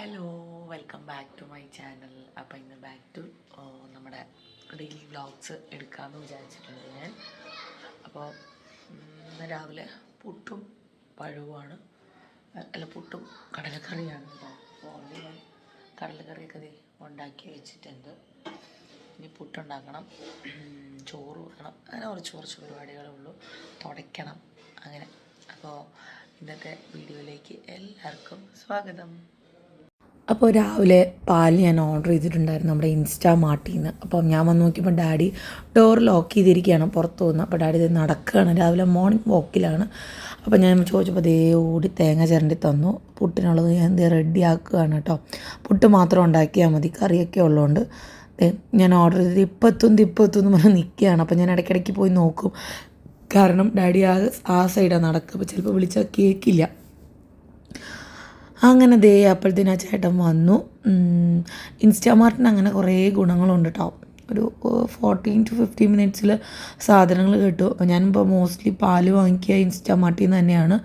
Hello welcome back to my channel അപ്പം ഇന്ന് back to നമ്മുടെ ഡെയിലി വ്ളോഗ്സ് എടുക്കാമെന്ന് വിചാരിച്ചിട്ടുണ്ട് ഞാൻ. അപ്പോൾ ഇന്ന് രാവിലെ പുട്ടും പഴവുമാണ്. അല്ല പുട്ടും കടലക്കറിയാണ് അപ്പോൾ ഓൾറെഡി ഞാൻ കടലക്കറിയൊക്കെ ഇത് ഉണ്ടാക്കി വെച്ചിട്ടുണ്ട്. ഇനി പുട്ടുണ്ടാക്കണം. ചോറ് വെക്കണം. അങ്ങനെ കുറച്ച് കുറച്ച് പരിപാടികളേ ഉള്ളൂ. തുടയ്ക്കണം. അങ്ങനെ. അപ്പോൾ ഇന്നത്തെ വീഡിയോയിലേക്ക് എല്ലാവർക്കും സ്വാഗതം. അപ്പോൾ രാവിലെ പാൽ ഞാൻ ഓർഡർ ചെയ്തിട്ടുണ്ടായിരുന്നു നമ്മുടെ ഇൻസ്റ്റാ മാർട്ടിൽ നിന്ന് അപ്പം ഞാൻ വന്ന് നോക്കിയപ്പോൾ ഡാഡി ഡോർ ലോക്ക് ചെയ്തിരിക്കുകയാണ് പുറത്ത് വന്ന്. അപ്പോൾ ഡാഡി ഇത് നടക്കുകയാണ്. രാവിലെ മോർണിംഗ് വോക്കിലാണ് അപ്പോൾ ഞാൻ ചോദിച്ചപ്പോൾ ദേ ഓടി തേങ്ങ ചിരണ്ടി തന്നു. പുട്ടിനുള്ളത് ഞാൻ ദേ റെഡി ആക്കുകയാണ് കേട്ടോ പുട്ട് മാത്രം ഉണ്ടാക്കിയാൽ മതി. കറിയൊക്കെ ഉള്ളതുകൊണ്ട് ഞാൻ ഓർഡർ ചെയ്തത് ഇപ്പം എത്തും ഇപ്പം എത്തും എന്ന് പറഞ്ഞ് നിൽക്കുകയാണ് അപ്പോൾ ഞാൻ ഇടയ്ക്കിടയ്ക്ക് പോയി നോക്കും. കാരണം ഡാഡി ആ ആ സൈഡാണ് നടക്കുക. അപ്പോൾ ചിലപ്പോൾ വിളിച്ചാൽ കേൾക്കില്ല അങ്ങനെ ദേ അപ്പോഴത്തേനും ആ ചേട്ടൻ വന്നു. ഇൻസ്റ്റാമാർട്ടിന് അങ്ങനെ കുറേ ഗുണങ്ങളുണ്ട് കേട്ടോ ഒരു ഫോർട്ടീൻ ടു ഫിഫ്റ്റീൻ മിനിറ്റ്സിൽ സാധനങ്ങൾ കിട്ടും. അപ്പോൾ ഞാനിപ്പോൾ മോസ്റ്റ്ലി പാൽ വാങ്ങിക്കുക ഇൻസ്റ്റാമാർട്ടിൽ നിന്ന് തന്നെയാണ്.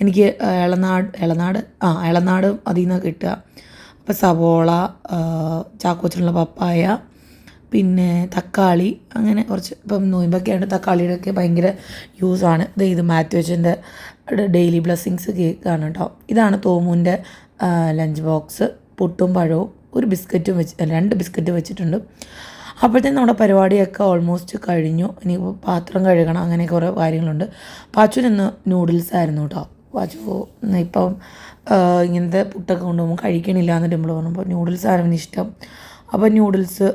എനിക്ക് ഇളനാട് ഇളനാട് ആ ഇളനാട് അതിൽ നിന്നാണ് കിട്ടുക. അപ്പോൾ സവോള ചാക്കോച്ചുള്ള പപ്പായ പിന്നെ തക്കാളി അങ്ങനെ കുറച്ച് ഇപ്പം നോയിമ്പൊക്കെയാണ് തക്കാളിയുടെ ഒക്കെ ഭയങ്കര യൂസാണ് ഇത് ഇത് മാത്യു അച്ഛന്റെ ഡെയിലി ബ്ലെസ്സിങ്സ് കേക്കാണ് കേട്ടോ ഇതാണ് തോമുന്റെ ലഞ്ച് ബോക്സ്. പുട്ടും പഴവും ഒരു ബിസ്ക്കറ്റും വെച്ച് രണ്ട് ബിസ്ക്കറ്റ് വെച്ചിട്ടുണ്ട്. അപ്പോഴത്തേക്കും നമ്മുടെ പരിപാടിയൊക്കെ ഓൾമോസ്റ്റ് കഴിഞ്ഞു. ഇനി പാത്രം കഴുകണം അങ്ങനെ കുറേ കാര്യങ്ങളുണ്ട്. പാച്ചുവിന് ഇന്ന് നൂഡിൽസ് ആയിരുന്നു കേട്ടോ പാച്ചു ഇപ്പം ഇങ്ങനത്തെ പുട്ടൊക്കെ കൊണ്ടുപോകുമ്പോൾ കഴിക്കണില്ല എന്ന് ഡിമ്പിൾ പറഞ്ഞപ്പോൾ നൂഡിൽസ് ആയിരുന്നു ഇഷ്ടം. അപ്പോൾ ന്യൂഡിൽസ്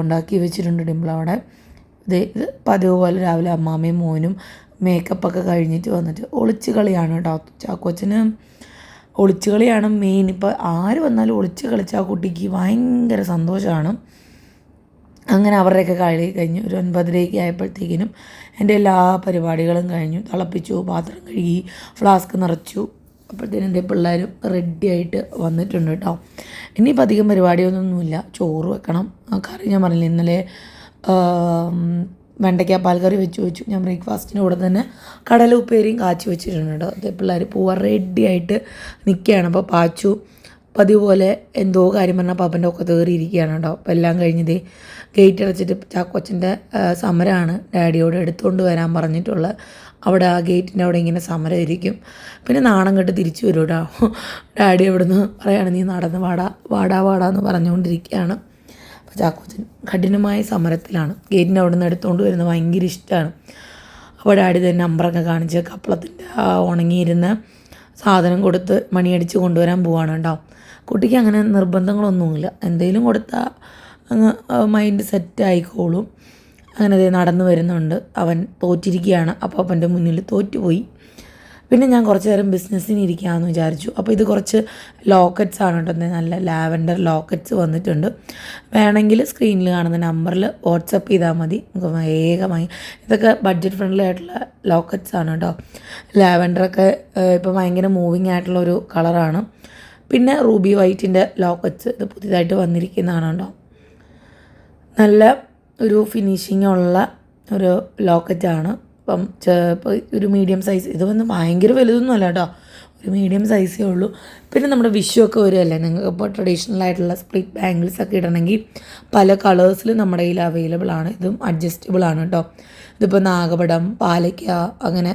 ഉണ്ടാക്കി വെച്ചിട്ടുണ്ട് ഡിമ്പിൾ അവിടെ. ഇത് ഇത് പതിവ് പോലെ രാവിലെ അമ്മാമ്മയും മോനും മേക്കപ്പൊക്കെ കഴിഞ്ഞിട്ട് വന്നിട്ട് ഒളിച്ച് കളിയാണ് കേട്ടോ ചാക്കോച്ചന് ഒളിച്ച് കളിയാണ് മെയിൻ ഇപ്പോൾ ആര് വന്നാലും ഒളിച്ച് കളിച്ച ആ കുട്ടിക്ക് ഭയങ്കര സന്തോഷമാണ് അങ്ങനെ അവരുടെയൊക്കെ കളി കഴിഞ്ഞു ഒരു ഒൻപതരയ്ക്ക് ആയപ്പോഴത്തേക്കിനും എന്റെ എല്ലാ പരിപാടികളും കഴിഞ്ഞു. തിളപ്പിച്ചു പാത്രം കഴുകി ഫ്ലാസ്ക് നിറച്ചു. അപ്പോഴത്തേനും എന്റെ പിള്ളേരും റെഡി ആയിട്ട് വന്നിട്ടുണ്ട് കേട്ടോ ഇനിയിപ്പോൾ അധികം പരിപാടിയൊന്നുമില്ല ചോറ് വെക്കണം. കറി ഞാൻ പറഞ്ഞില്ല ഇന്നലെ വെണ്ടയ്ക്ക പാൽക്കറി വെച്ച് വെച്ചു. ഞാൻ ബ്രേക്ക്ഫാസ്റ്റിന് കൂടെ തന്നെ കടല ഉപ്പേരിയും കാച്ചി വെച്ചിട്ടുണ്ട് കേട്ടോ. അത് പിള്ളേർ പൂവ റെഡി ആയിട്ട് നിൽക്കുകയാണ് അപ്പോൾ പാച്ചു പതിവ് പോലെ എന്തോ കാര്യം പറഞ്ഞാൽ പാപ്പന്റെ ഒക്കെ കയറിയിരിക്കുകയാണ് കേട്ടോ. അപ്പോൾ എല്ലാം കഴിഞ്ഞതേ ഗേറ്റ് അടച്ചിട്ട് ചാക്കോച്ചന്റെ സമരമാണ് ഡാഡിയോട് എടുത്തുകൊണ്ട് വരാൻ പറഞ്ഞിട്ടുള്ള. അവിടെ ആ ഗേറ്റിന്റെ അവിടെ ഇങ്ങനെ സമരം ഇരിക്കും പിന്നെ നാണം കെട്ട് തിരിച്ചു വരും കേട്ടോ. ഡാഡി അവിടെ നിന്ന് പറയാണ് നീ നടന്ന് വാടാ വാടാ വാടാ എന്ന് പറഞ്ഞുകൊണ്ടിരിക്കുകയാണ്. ചാക്കോച്ചൻ കഠിനമായ സമരത്തിലാണ്. ഗേറ്റിന്റെ അവിടെ നിന്ന് എടുത്തുകൊണ്ട് വരുന്നത് ഭയങ്കര ഇഷ്ടമാണ് അപ്പോൾ ഡാഡി തന്നെ നമ്പറൊക്കെ കാണിച്ച് കപ്പളത്തിന്റെ ആ ഉണങ്ങിയിരുന്ന സാധനം കൊടുത്ത് മണിയടിച്ച് കൊണ്ടുവരാൻ പോവാണ് കേട്ടോ. കുട്ടിക്ക് അങ്ങനെ നിർബന്ധങ്ങളൊന്നുമില്ല. എന്തെങ്കിലും കൊടുത്താൽ അങ്ങ് മൈൻഡ് സെറ്റ് ആയിക്കോളും. അങ്ങനെ നടന്നു വരുന്നുണ്ട്. അവൻ തോറ്റിരിക്കുകയാണ്. അപ്പോൾ അവന്റെ മുന്നിൽ തോറ്റുപോയി. പിന്നെ ഞാൻ കുറച്ച് നേരം ബിസിനസ്സിന് ഇരിക്കാമെന്ന് വിചാരിച്ചു. അപ്പോൾ ഇത് കുറച്ച് ലോക്കറ്റ്സ് ആണ് കേട്ടോ. നല്ല ലാവൻഡർ ലോക്കറ്റ്സ് വന്നിട്ടുണ്ട്. വേണമെങ്കിൽ സ്ക്രീനിൽ കാണുന്ന നമ്പറിൽ വാട്സപ്പ് ചെയ്താൽ മതി. നമുക്ക് വേഗമായി. ഇതൊക്കെ ബഡ്ജറ്റ് ഫ്രണ്ട്ലി ആയിട്ടുള്ള ലോക്കറ്റ്സ് ആണ് കേട്ടോ. ലാവൻഡറൊക്കെ ഇപ്പോൾ ഭയങ്കര മൂവിങ് ആയിട്ടുള്ള ഒരു കളറാണ് പിന്നെ റൂബി വൈറ്റിന്റെ ലോക്കറ്റ്സ് ഇത് പുതിയതായിട്ട് വന്നിരിക്കുന്നതാണ് കേട്ടോ. നല്ല ഒരു ഫിനിഷിംഗ് ഉള്ള ഒരു ലോക്കറ്റാണ് ഇപ്പം ഒരു മീഡിയം സൈസ് ഇത് വന്ന് ഭയങ്കര വലുതൊന്നും അല്ല കേട്ടോ ഒരു മീഡിയം സൈസേ ഉള്ളൂ. പിന്നെ നമ്മുടെ വിഷു ഒക്കെ വരുമല്ലേ നിങ്ങൾക്ക് ഇപ്പോൾ ട്രഡീഷണൽ ആയിട്ടുള്ള സ്പ്ലിറ്റ് ബാംഗിൾസ് ഒക്കെ ഇടണമെങ്കിൽ പല കളേഴ്സിൽ നമ്മുടെ കയ്യിൽ അവൈലബിൾ ആണ്. ഇതും അഡ്ജസ്റ്റബിൾ ആണ് കേട്ടോ ഇതിപ്പോൾ നാഗപടം പാലയ്ക്ക അങ്ങനെ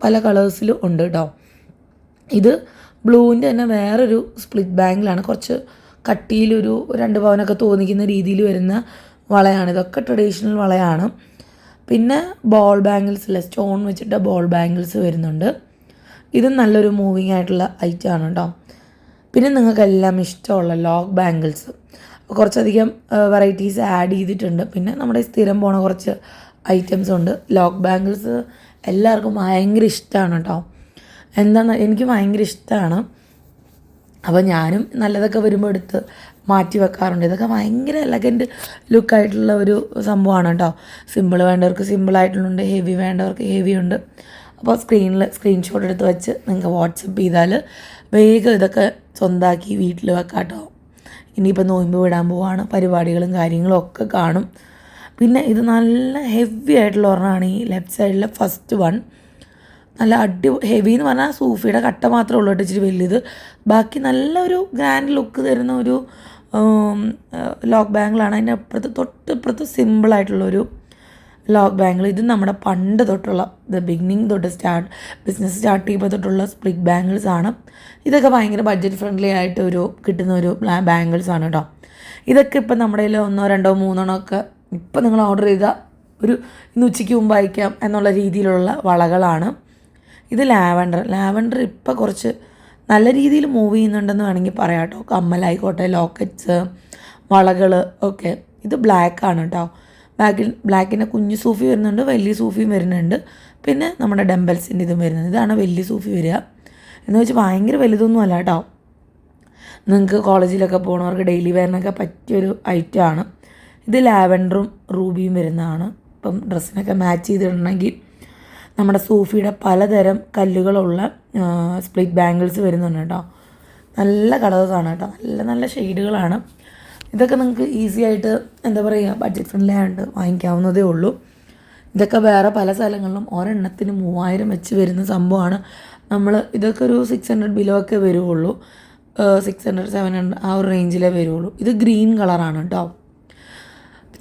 പല കളേഴ്സിലും ഉണ്ട് കേട്ടോ ഇത് ബ്ലൂവിന്റെ തന്നെ വേറൊരു സ്പ്ലിറ്റ് ബാങ്കിലാണ് കുറച്ച് കട്ടിയിലൊരു രണ്ട് പവനൊക്കെ തോന്നിക്കുന്ന രീതിയിൽ വരുന്ന വളയാണ്. ഇതൊക്കെ ട്രഡീഷണൽ വളയാണ്. പിന്നെ ബോൾ ബാംഗിൾസ് ഇല്ല സ്റ്റോൺ വെച്ചിട്ട് ബോൾ ബാംഗിൾസ് വരുന്നുണ്ട്. ഇതും നല്ലൊരു മൂവിങ് ആയിട്ടുള്ള ഐറ്റം ആണ് കേട്ടോ പിന്നെ നിങ്ങൾക്കെല്ലാം ഇഷ്ടമുള്ള ലോക്ക് ബാംഗിൾസ് കുറച്ചധികം വെറൈറ്റീസ് ആഡ് ചെയ്തിട്ടുണ്ട്. പിന്നെ നമ്മുടെ സ്ഥിരം പോണ കുറച്ച് ഐറ്റംസ് ഉണ്ട്. ലോക്ക് ബാംഗിൾസ് എല്ലാവർക്കും ഭയങ്കര ഇഷ്ടമാണ് കേട്ടോ എന്താണെന്ന് എനിക്ക് ഭയങ്കര ഇഷ്ടമാണ് അപ്പോൾ ഞാനും നല്ലതൊക്കെ വരുമ്പോൾ എടുത്ത് മാറ്റി വെക്കാറുണ്ട്. ഇതൊക്കെ ഭയങ്കര എലഗന്റ് ലുക്കായിട്ടുള്ള ഒരു സംഭവമാണ് കേട്ടോ സിമ്പിൾ വേണ്ടവർക്ക് സിമ്പിളായിട്ടുള്ളുണ്ട് ഹെവി വേണ്ടവർക്ക് ഹെവി ഉണ്ട്. അപ്പോൾ സ്ക്രീനിൽ സ്ക്രീൻഷോട്ട് എടുത്ത് വെച്ച് നിങ്ങൾക്ക് വാട്സപ്പ് ചെയ്താൽ വേഗം ഇതൊക്കെ സ്വന്തമാക്കി വീട്ടിൽ വെക്കാം കേട്ടോ ഇനിയിപ്പോൾ നോയമ്പ് വിടാൻ പോവാണ് പരിപാടികളും കാര്യങ്ങളും ഒക്കെ കാണും. പിന്നെ ഇത് നല്ല ഹെവി ആയിട്ടുള്ള ഒരെണ്ണമാണ് ഈ ലെഫ്റ്റ് സൈഡിലെ ഫസ്റ്റ് വൺ നല്ല അടി ഹെവി എന്ന് പറഞ്ഞാൽ സൂഫിയുടെ കട്ട മാത്രമേ ഉള്ളൂ കേട്ടോ ഇച്ചിരി വലിയത് ബാക്കി നല്ലൊരു ഗ്രാൻഡ് ലുക്ക് തരുന്ന ഒരു ലോക്ക് ബാങ്കിളാണ് അതിന്റെ അപ്പുറത്ത് തൊട്ട് ഇപ്പുറത്ത് സിമ്പിളായിട്ടുള്ളൊരു ലോക്ക് ബാങ്കിൾ ഇത് നമ്മുടെ പണ്ട് തൊട്ടുള്ള ദ ബിഗിനിങ് തൊട്ട് സ്റ്റാർട്ട് ബിസിനസ് സ്റ്റാർട്ട് ചെയ്യുമ്പോൾ തൊട്ടുള്ള സ്പ്ലിറ്റ് ബാങ്കിൾസ് ആണ്. ഇതൊക്കെ ഭയങ്കര ബഡ്ജറ്റ് ഫ്രണ്ട്ലി ആയിട്ട് ഒരു കിട്ടുന്ന ഒരു ബാങ്കിൾസ് ആണ് കേട്ടോ ഇതൊക്കെ ഇപ്പം നമ്മുടെ കയ്യിൽ ഒന്നോ രണ്ടോ മൂന്നെണ്ണോ ഒക്കെ ഇപ്പം നിങ്ങൾ ഓർഡർ ചെയ്താൽ ഒരു ഇന്ന് ഉച്ചയ്ക്ക് മുമ്പ് അയക്കാം എന്നുള്ള രീതിയിലുള്ള വളകളാണ്. ഇത് ലാവൻഡർ ലാവൻഡർ ഇപ്പം കുറച്ച് നല്ല രീതിയിൽ മൂവ് ചെയ്യുന്നുണ്ടെന്ന് വേണമെങ്കിൽ പറയാം കേട്ടോ കമ്മലായിക്കോട്ടെ ലോക്കറ്റ്സ് വളകൾ ഒക്കെ. ഇത് ആണ് കേട്ടോ ബ്ലാക്കിൽ ബ്ലാക്കിന്റെ കുഞ്ഞു സൂഫി വരുന്നുണ്ട് വലിയ സൂഫിയും വരുന്നുണ്ട്. പിന്നെ നമ്മുടെ ഡംബൽസിന്റെ ഇതും വരുന്നത് ഇതാണ് വലിയ സൂഫി വരിക. എന്ന് വെച്ചാൽ ഭയങ്കര വലുതൊന്നും അല്ല കേട്ടോ നിങ്ങൾക്ക് കോളേജിലൊക്കെ പോകണവർക്ക് ഡെയിലി വെയറിനൊക്കെ പറ്റിയൊരു ഐറ്റമാണ് ഇത് ലാവൻഡറും റൂബിയും വരുന്നതാണ്. ഇപ്പം ഡ്രസ്സിനൊക്കെ മാച്ച് ചെയ്തിട്ടുണ്ടെങ്കിൽ നമ്മുടെ സൂഫിയുടെ പലതരം കല്ലുകളുള്ള സ്പ്ലിറ്റ് ബാംഗിൾസ് വരുന്നുണ്ട് കേട്ടോ. നല്ല കളേഴ്സാണ് കേട്ടോ. നല്ല നല്ല ഷെയ്ഡുകളാണ്. ഇതൊക്കെ നിങ്ങൾക്ക് ഈസി ആയിട്ട് എന്താ പറയുക ബഡ്ജറ്റ് ഫ്രണ്ട്ലി ആയിട്ട് വാങ്ങിക്കാവുന്നതേ ഉള്ളൂ. ഇതൊക്കെ വേറെ പല സ്ഥലങ്ങളിലും ഒരെണ്ണത്തിന് മൂവായിരം വെച്ച് വരുന്ന സംഭവമാണ്. നമ്മൾ ഇതൊക്കെ ഒരു സിക്സ് ഹൺഡ്രഡ് ബിലോ ഒക്കെ വരുള്ളൂ സിക്സ് ഹൺഡ്രഡ് സെവൻ ഹൺഡ്രഡ് ആ ഒരു റേഞ്ചിലേ വരുള്ളൂ ഇത് ഗ്രീൻ കളറാണ് കേട്ടോ.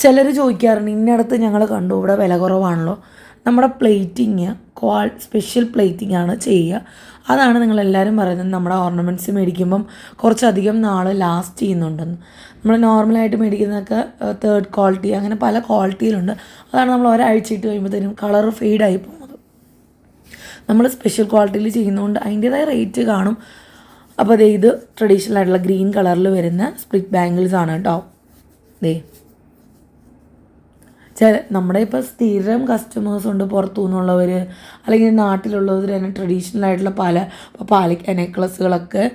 ചിലർ ചോദിക്കാറുണ്ട് ഇന്നടത്ത് ഞങ്ങൾ കണ്ടു ഇവിടെ വില കുറവാണല്ലോ. നമ്മുടെ പ്ലേറ്റിങ് ക്വാൾ സ്പെഷ്യൽ പ്ലേറ്റിംഗ് ആണ് ചെയ്യുക. അതാണ് നിങ്ങളെല്ലാവരും പറയുന്നത് നമ്മുടെ ഓർണമെന്റ്സ് മേടിക്കുമ്പം കുറച്ചധികം നാൾ ലാസ്റ്റ് ചെയ്യുന്നുണ്ടെന്ന് നമ്മൾ നോർമലായിട്ട് മേടിക്കുന്നതൊക്കെ തേർഡ് ക്വാളിറ്റി അങ്ങനെ പല ക്വാളിറ്റിയിലുണ്ട് അതാണ് നമ്മൾ ഒരാഴ്ച ഇട്ട് കഴിയുമ്പോഴത്തേനും കളർ ഫെയ്ഡായി പോകുന്നത്. നമ്മൾ സ്പെഷ്യൽ ക്വാളിറ്റിയിൽ ചെയ്യുന്നതുകൊണ്ട് അതിന്റേതായ റേറ്റ് കാണും. അപ്പോൾ ഇത് ട്രഡീഷണൽ ആയിട്ടുള്ള ഗ്രീൻ കളറിൽ വരുന്ന സ്പ്ലിറ്റ് ബാംഗിൾസ് ആണ് കേട്ടോ ദേ. ചില നമ്മുടെ ഇപ്പോൾ സ്ഥിരം കസ്റ്റമേഴ്സ് ഉണ്ട് പുറത്തു നിന്നുള്ളവർ അല്ലെങ്കിൽ നാട്ടിലുള്ളവർ തന്നെ ട്രഡീഷണൽ ആയിട്ടുള്ള പല ഇപ്പോൾ പാലിക്ക നെക്ലസ്സുകളൊക്കെ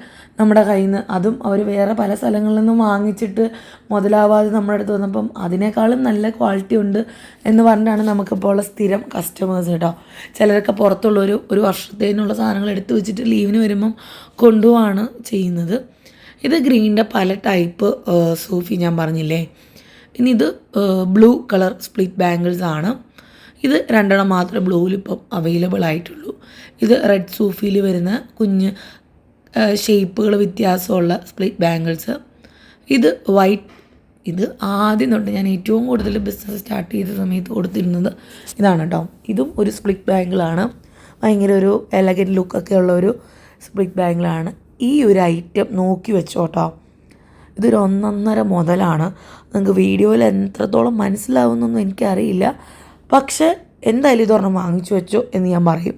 നമ്മുടെ കയ്യിൽ നിന്ന് അതും അവർ വേറെ പല സ്ഥലങ്ങളിൽ നിന്നും വാങ്ങിച്ചിട്ട് മുതലാവാതെ നമ്മുടെ അടുത്ത് വന്നപ്പം അതിനേക്കാളും നല്ല ക്വാളിറ്റി ഉണ്ട് എന്ന് പറഞ്ഞിട്ടാണ് നമുക്കിപ്പോൾ ഉള്ള സ്ഥിരം കസ്റ്റമേഴ്സ് കേട്ടോ. ചിലരൊക്കെ പുറത്തുള്ളവർ ഒരു വർഷത്തേനുള്ള സാധനങ്ങൾ എടുത്തു വെച്ചിട്ട് ലീവിന് വരുമ്പം കൊണ്ടുപോവാണ് ചെയ്യുന്നത്. ഇത് ഗ്രീനിന്റെ പല ടൈപ്പ് സൂഫി ഞാൻ പറഞ്ഞില്ലേ? ഇനി ഇത് ബ്ലൂ കളർ സ്പ്ലിറ്റ് ബാംഗിൾസ് ആണ്. ഇത് രണ്ടെണ്ണം മാത്രമേ ബ്ലൂവിൽ ഇപ്പം അവൈലബിൾ ആയിട്ടുള്ളൂ. ഇത് റെഡ് സൂഫിയിൽ വരുന്ന കുഞ്ഞ് ഷേപ്പുകൾ വ്യത്യാസമുള്ള സ്പ്ലിറ്റ് ബാംഗിൾസ് ഇത് വൈറ്റ് ഇത് ആദ്യം തൊട്ട് ഞാൻ ഏറ്റവും കൂടുതൽ ബിസിനസ് സ്റ്റാർട്ട് ചെയ്ത സമയത്ത് കൊടുത്തിരുന്നത് ഇതാണ് കേട്ടോ ഇതും ഒരു സ്പ്ലിറ്റ് ബാങ്കിളാണ് ഭയങ്കര ഒരു എലഗന്റ് ലുക്കൊക്കെ ഉള്ള ഒരു സ്പ്ലിറ്റ് ബാങ്കിളാണ് ഈ ഒരു ഐറ്റം നോക്കി വെച്ചോട്ടോ ഇതൊരു ഒന്നൊന്നര മുതലാണ്. നിങ്ങൾക്ക് വീഡിയോയിൽ എത്രത്തോളം മനസ്സിലാവുന്നൊന്നും എനിക്കറിയില്ല. പക്ഷേ എന്തായാലും ഇതൊരെണ്ണം വാങ്ങിച്ചു വെച്ചു എന്ന് ഞാൻ പറയും.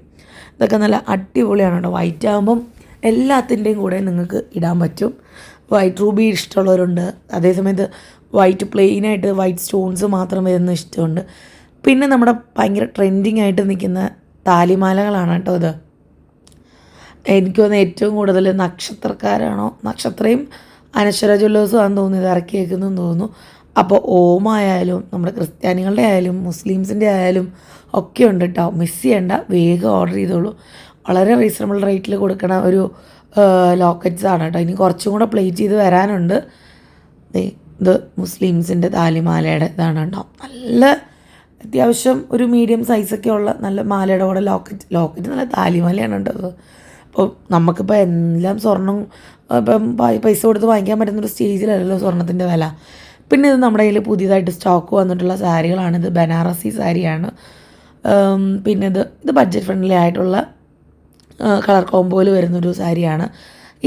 ഇതൊക്കെ നല്ല അടിപൊളിയാണ് കേട്ടോ. വൈറ്റ് ആകുമ്പം എല്ലാത്തിന്റെയും കൂടെ നിങ്ങൾക്ക് ഇടാൻ പറ്റും. വൈറ്റ് റൂബി ഇഷ്ടമുള്ളവരുണ്ട്. അതേസമയത്ത് വൈറ്റ് പ്ലെയിനായിട്ട് വൈറ്റ് സ്റ്റോൺസ് മാത്രം വരുന്ന ഇഷ്ടമുണ്ട്. പിന്നെ നമ്മുടെ ഭയങ്കര ട്രെൻഡിങ് ആയിട്ട് നിൽക്കുന്ന താലിമാലകളാണ് കേട്ടോ ഇത്. എനിക്ക് തോന്നുന്നു ഏറ്റവും കൂടുതൽ നക്ഷത്രക്കാരാണോ? നക്ഷത്രയും അനശ്വര ജ്വല്ലേഴ്സും ആണെന്ന് തോന്നുന്നു ഇത് ഇറക്കിയേക്കുന്നതെന്ന് തോന്നുന്നു. അപ്പോൾ ഓമായാലും നമ്മുടെ ക്രിസ്ത്യാനികളുടെ ആയാലും മുസ്ലിംസിന്റെ ആയാലും ഒക്കെ ഉണ്ട് കേട്ടോ മിസ് ചെയ്യേണ്ട വേഗം ഓർഡർ ചെയ്തോളൂ. വളരെ റീസണബിൾ റേറ്റിൽ കൊടുക്കണ ഒരു ലോക്കറ്റ്സ് ആണ് കേട്ടോ ഇനി കുറച്ചും കൂടെ പ്ലേറ്റ് ചെയ്ത് വരാനുണ്ട്. ഇത് മുസ്ലിംസിന്റെ താലിമാലയുടെ ഇതാണ് കേട്ടോ നല്ല അത്യാവശ്യം ഒരു മീഡിയം സൈസൊക്കെ ഉള്ള നല്ല മാലയുടെ കൂടെ ലോക്കറ്റ് ലോക്കറ്റ് നല്ല താലിമാലയാണ് കേട്ടോ അപ്പോൾ നമുക്കിപ്പോൾ എല്ലാം സ്വർണം ഇപ്പം പൈസ കൊടുത്ത് വാങ്ങിക്കാൻ പറ്റുന്ന ഒരു സ്റ്റേജിലല്ലല്ലോ സ്വർണത്തിന്റെ വില. പിന്നെ ഇത് നമ്മുടെ കയ്യിൽ പുതിയതായിട്ട് സ്റ്റോക്ക് വന്നിട്ടുള്ള സാരികളാണ്. ഇത് ബനാറസി സാരിയാണ്. പിന്നെ ഇത് ഇത് ബഡ്ജറ്റ് ഫ്രണ്ട്ലി ആയിട്ടുള്ള കളർ കോമ്പോയിൽ വരുന്നൊരു സാരിയാണ്.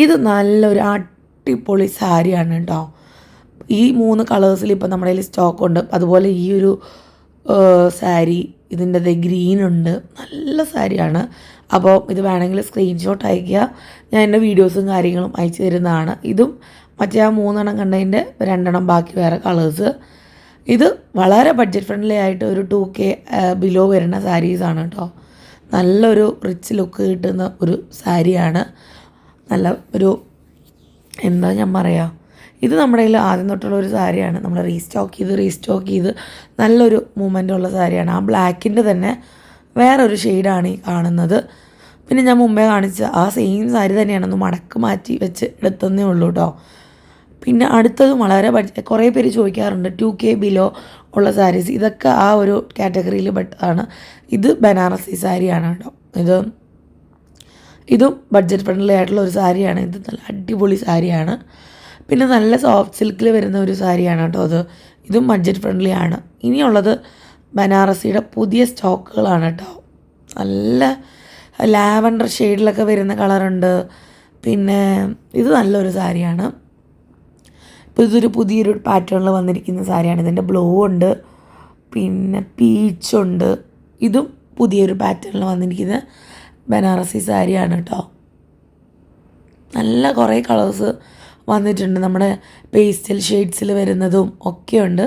ഇത് നല്ലൊരു അടിപൊളി സാരിയാണ് കേട്ടോ. ഈ മൂന്ന് കളേഴ്സിൽ ഇപ്പം നമ്മുടെ കയ്യിൽ സ്റ്റോക്ക് ഉണ്ട്. അതുപോലെ ഈ ഒരു സാരി ഇതിന്റെ ഗ്രീൻ ഉണ്ട്. നല്ല സാരിയാണ്. അപ്പോൾ ഇത് വേണമെങ്കിൽ സ്ക്രീൻഷോട്ട് അയയ്ക്കുക. ഞാൻ എന്റെ വീഡിയോസും കാര്യങ്ങളും അയച്ചു തരുന്നതാണ്. ഇതും മറ്റേ ആ മൂന്നെണ്ണം കണ്ടതിന്റെ രണ്ടെണ്ണം ബാക്കി വേറെ കളേഴ്സ് ഇത് വളരെ ബഡ്ജറ്റ് ഫ്രണ്ട്ലി ആയിട്ട് ഒരു ടു കെ ബിലോ വരുന്ന സാരീസാണ് കേട്ടോ. നല്ലൊരു റിച്ച് ലുക്ക് കിട്ടുന്ന ഒരു സാരിയാണ്. നല്ല ഒരു എന്താ ഞാൻ പറയുക ഇത് നമ്മുടെ കയ്യിൽ ആദ്യം തൊട്ടുള്ള ഒരു സാരിയാണ്. നമ്മൾ റീസ്റ്റോക്ക് ചെയ്ത് റീസ്റ്റോക്ക് ചെയ്ത് നല്ലൊരു മൂമെന്റ് ഉള്ള സാരിയാണ്. ആ ബ്ലാക്കിന്റെ തന്നെ വേറൊരു ഷെയ്ഡാണ് ഈ കാണുന്നത്. പിന്നെ ഞാൻ മുമ്പേ കാണിച്ച ആ സെയിം സാരി തന്നെയാണ് ഒന്ന് മടക്ക് മാറ്റി വെച്ച് എടുത്തതേ ഉള്ളൂ കേട്ടോ പിന്നെ അടുത്തത് വളരെ ബഡ്ജറ്റ് കുറേ പേര് ചോദിക്കാറുണ്ട് ടു കെ ബിലോ ഉള്ള സാരീസ് ഇതൊക്കെ ആ ഒരു കാറ്റഗറിയിൽ പെട്ടതാണ്. ഇത് ബനാറസി സാരിയാണ് കേട്ടോ ഇത് ഇതും ബഡ്ജറ്റ് ഫ്രണ്ട്ലി ആയിട്ടുള്ള ഒരു സാരിയാണ്. ഇത് നല്ല അടിപൊളി സാരിയാണ്. പിന്നെ നല്ല സോഫ്റ്റ് സിൽക്കിൽ വരുന്ന ഒരു സാരിയാണ് കേട്ടോ അത്. ഇതും ബഡ്ജറ്റ് ഫ്രണ്ട്ലി ആണ്. ഇനിയുള്ളത് ബനാറസിയുടെ പുതിയ സ്റ്റോക്കുകളാണ് കേട്ടോ. നല്ല ലാവൻഡർ ഷെയ്ഡിലൊക്കെ വരുന്ന കളറുണ്ട്. പിന്നെ ഇത് നല്ലൊരു സാരിയാണ്. ഇപ്പോൾ ഇതൊരു പുതിയൊരു പാറ്റേണിൽ വന്നിരിക്കുന്ന സാരിയാണ്. ഇതിന്റെ ബ്ലൂ ഉണ്ട്. പിന്നെ പീച്ചുണ്ട് ഇതും പുതിയൊരു പാറ്റേണിൽ വന്നിരിക്കുന്ന ബനാറസി സാരിയാണ് കേട്ടോ. നല്ല കുറേ കളേഴ്സ് വന്നിട്ടുണ്ട്. നമ്മുടെ പേസ്റ്റൽ ഷെയ്ഡ്സിൽ വരുന്നതും ഒക്കെയുണ്ട്.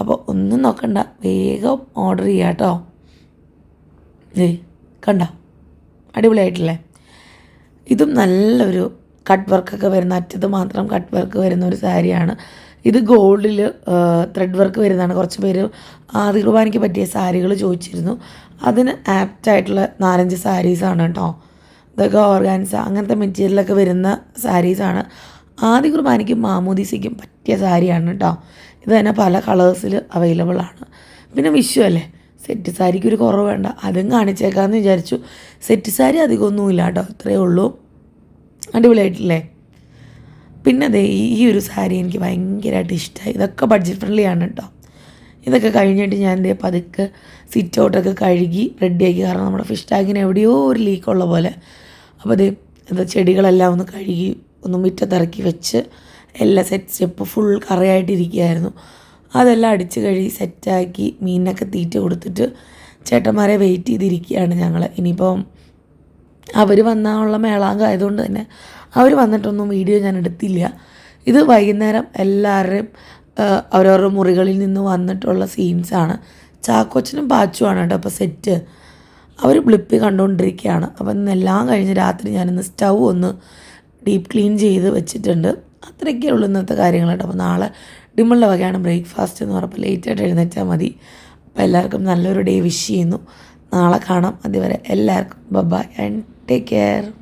അപ്പോൾ ഒന്നും നോക്കണ്ട. വേഗം ഓർഡർ ചെയ്യാം കേട്ടോ ഏ കണ്ട? അടിപൊളിയായിട്ടില്ലേ? ഇതും നല്ലൊരു കട്ട് വർക്കൊക്കെ വരുന്ന അറ്റത്ത് മാത്രം കട്ട് വർക്ക് വരുന്ന ഒരു സാരിയാണ്. ഇത് ഗോൾഡിൽ ത്രെഡ് വർക്ക് വരുന്നതാണ്. കുറച്ച് പേര് ആദ്യ കുർബാനയ്ക്ക് പറ്റിയ സാരികൾ ചോദിച്ചിരുന്നു. അതിന് ആപ്റ്റായിട്ടുള്ള നാലഞ്ച് സാരീസാണ് കേട്ടോ ഇതൊക്കെ ഓർഗാൻസ അങ്ങനത്തെ മെറ്റീരിയലൊക്കെ വരുന്ന സാരീസാണ് ആദ്യ കുർബാനയ്ക്കും മാമോദീസയ്ക്കും പറ്റിയ സാരിയാണ് കേട്ടോ ഇത് തന്നെ പല കളേഴ്സിൽ അവൈലബിൾ ആണ്. പിന്നെ വിഷു അല്ലേ? സെറ്റ് സാരിക്ക് ഒരു കുറവ് വേണ്ട. അതും കാണിച്ചേക്കാമെന്ന് വിചാരിച്ചു. സെറ്റ് സാരി അധികമൊന്നുമില്ല കേട്ടോ ഇത്രയേ ഉള്ളൂ. അടിപൊളിയായിട്ടില്ലേ? പിന്നെ അതെ ഈ ഒരു സാരി എനിക്ക് ഭയങ്കരമായിട്ട് ഇഷ്ടമായി ഇതൊക്കെ ബഡ്ജറ്റ് ഫ്രണ്ട്ലി ആണ് കേട്ടോ ഇതൊക്കെ കഴിഞ്ഞിട്ട് ഞാൻ എന്തേ പതുക്കെ സിറ്റ് ഔട്ടൊക്കെ കഴുകി റെഡിയാക്കി കാരണം നമ്മുടെ ഫിഷ് ടാങ്കിന് എവിടെയോ ഒരു ലീക്കുള്ള പോലെ. അപ്പോൾ അത് എന്താ ചെടികളെല്ലാം ഒന്ന് കഴുകി ഒന്ന് മുറ്റത്തിറക്കി വെച്ച് എല്ലാ സെറ്റ് സ്റ്റെപ്പ് ഫുൾ കറയായിട്ടിരിക്കുകയായിരുന്നു. അതെല്ലാം അടിച്ച് കഴുകി സെറ്റാക്കി മീനിനൊക്കെ തീറ്റ കൊടുത്തിട്ട് ചേട്ടന്മാരെ വെയിറ്റ് ചെയ്തിരിക്കുകയാണ് ഞങ്ങൾ ഇനിയിപ്പം അവർ വന്നാലുള്ള മേളാങ്കം ആയതുകൊണ്ട് തന്നെ അവർ വന്നിട്ടൊന്നും വീഡിയോ ഞാൻ എടുത്തില്ല. ഇത് വൈകുന്നേരം എല്ലാവരുടെയും അവരവരുടെ മുറികളിൽ നിന്ന് വന്നിട്ടുള്ള സീൻസാണ് ചാക്കോച്ചനും പാച്ചുമാണ് കേട്ടോ അപ്പോൾ സെറ്റ് അവർ ബ്ലിപ്പി കണ്ടുകൊണ്ടിരിക്കുകയാണ് അപ്പം ഇന്നെല്ലാം കഴിഞ്ഞ് രാത്രി ഞാനിന്ന് സ്റ്റൗ ഒന്ന് ഡീപ്പ് ക്ലീൻ ചെയ്ത് വെച്ചിട്ടുണ്ട്. അത്രയൊക്കെ ഉള്ളൂ ഇന്നത്തെ കാര്യങ്ങൾ കേട്ടോ. അപ്പോൾ നാളെ ഡിമ്മളുടെ വകയാണ് ബ്രേക്ക്ഫാസ്റ്റ് എന്ന് പറഞ്ഞപ്പോൾ ലേറ്റായിട്ട് എഴുന്നേറ്റാൽ മതി. അപ്പോൾ എല്ലാവർക്കും നല്ലൊരു ഡേ വിഷ് ചെയ്യുന്നു. നാളെ കാണാം. അതുവരെ എല്ലാവർക്കും ബൈ ആൻഡ് ടേക്ക് കെയർ